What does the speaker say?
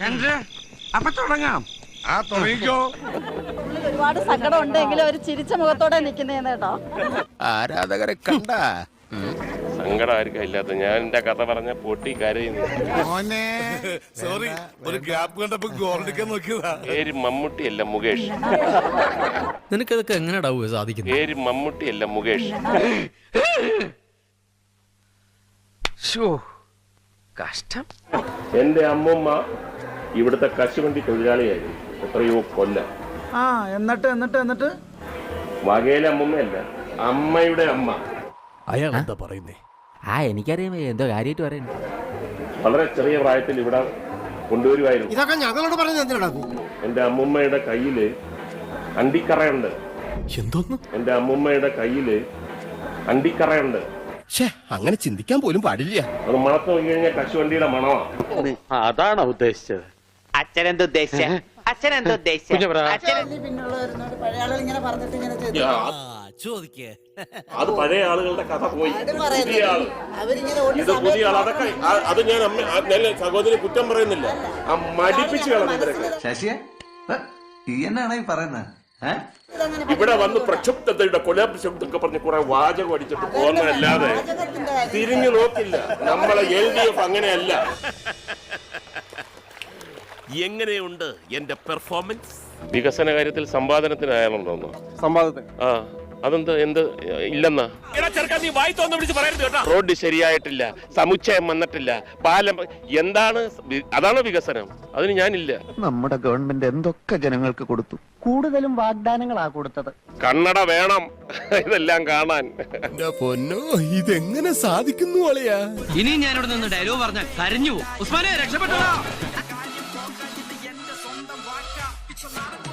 ചന്ദ്ര അപ്പൊ തുടങ്ങാം. ആ തുടങ്ങിക്കോ. ഒരുപാട് സങ്കടമുണ്ട് എങ്കിലും ഒരു ചിരിച്ച മുഖത്തോടെ നിൽക്കുന്നേന്ന് കേട്ടോ. ആരാധകരെ കണ്ട? സങ്കടമായിരിക്കും ഇല്ലാത്ത ഞാൻ എന്റെ കഥ പറഞ്ഞ പൊട്ടി കരയുന്നു. മോനെ. സോറി ഒരു ഗ്യാപ്പ് കണ്ടപ്പോ ഗോൾഡിക്കാൻ നോക്കിയതാ. പേര് മമ്മൂട്ടിയല്ല മുകേഷ്. നിനക്കതൊക്കെ എങ്ങനെയാ സാധിക്കുന്നത്? പേര് മമ്മൂട്ടിയല്ല മുകേഷ്. ഷോ കഷ്ടം. എന്റെ അമ്മൂമ്മ ഇവിടുത്തെ കശുവണ്ടി തൊഴിലാളിയായിരുന്നു. എത്രയോ കൊല്ലം. ആ എന്നിട്ട് എന്നിട്ട് എന്നിട്ട്? വകയിലെ അമ്മമ്മയല്ല അമ്മയുടെ അമ്മ. അയാൾ എന്താ പറയുന്നേ? ആ എനിക്കറിയാം. എന്തോ കാര്യമായിട്ട് പറയുന്നു വളരെ ചെറിയ പ്രായത്തിൽ ഇവിടെ കൊണ്ടുവരുമായിരുന്നു ഇതൊക്കെ ഞങ്ങളോട് പറഞ്ഞത് എന്തിനാ എന്റെ അമ്മുമ്മയുടെ കയ്യിൽ അണ്ടിക്കറയുണ്ട്. എന്തോന്ന്? എന്റെ അമ്മുമ്മയുടെ കയ്യിൽ അണ്ടിക്കറയുണ്ട്. ഷേ അങ്ങനെ ചിന്തിക്കാൻ പോലും പാടില്ല. അത് മണത്ത് നോക്കി കഴിഞ്ഞാൽ കശുവണ്ടിയുടെ മണമാണ് അതാണോ ഉദ്ദേശിച്ചത്? പിന്നുള്ളവരുന്നോട് പഴയ ആളുകൾ ഇങ്ങനെ പറഞ്ഞിട്ട് ഇങ്ങനെ ചെയ്തു. ചോദിക്കേ. അത് പഴയ ആളുകളുടെ കഥ പോയി. പുതിയ ആൾ. അവരിങ്ങനെ ഒരു ഇത് പുതിയ ആൾ അതൊക്കെ ആ- അത് ഞാൻ അമ്മ ആ- ഞാൻ സഹോദരി കുറ്റം പറയുന്നില്ല. ആ മടിപ്പിച്ച് കളഞ്ഞു ഇവരൊക്കെ. ശശിയെ? ഈ എന്നാണ് ഈ പറയുന്നത്? ഏ? ഇവിടെ വന്ന് പ്രക്ഷുബ്ധതയുടെ കൊലാപ്ശബ്ദമൊക്കെ പറഞ്ഞ് കുറെ വാചകം അടിച്ചിട്ട് പോകുന്നതല്ലാതെ തിരിഞ്ഞു നോക്കില്ല. നമ്മളെ എൽ ഡി എഫ് അങ്ങനെയല്ല. എങ്ങനെയുണ്ട് എന്റെ പെർഫോമൻസ് വികസന കാര്യത്തിൽ സമ്പാദനത്തിനായാലുണ്ടോന്ന് സമ്പാദത്തിന് ആ അതെന്ത് എന്ത് ഇല്ലെന്നാ? റോഡ് ശരിയായിട്ടില്ല സമുച്ചയം വന്നിട്ടില്ല പാലം എന്താണ് അതാണ് വികസനം? അതിന് ഞാനില്ല. നമ്മുടെ ഗവൺമെന്റ് എന്തൊക്കെ ജനങ്ങൾക്ക് കൊടുത്തു? കൂടുതലും വാഗ്ദാനങ്ങളാ കൊടുത്തത്. കണ്ണട വേണം ഇതെല്ലാം കാണാൻ. പൊന്നോ ഇതെങ്ങനെ സാധിക്കുന്നു ഇനി ഇനിയും ഞാനിവിടെ നിന്ന് ഡയലോഗ് പറഞ്ഞ കരഞ്ഞു ഉസ്മാനെ രക്ഷപ്പെട്ടോ Watch your.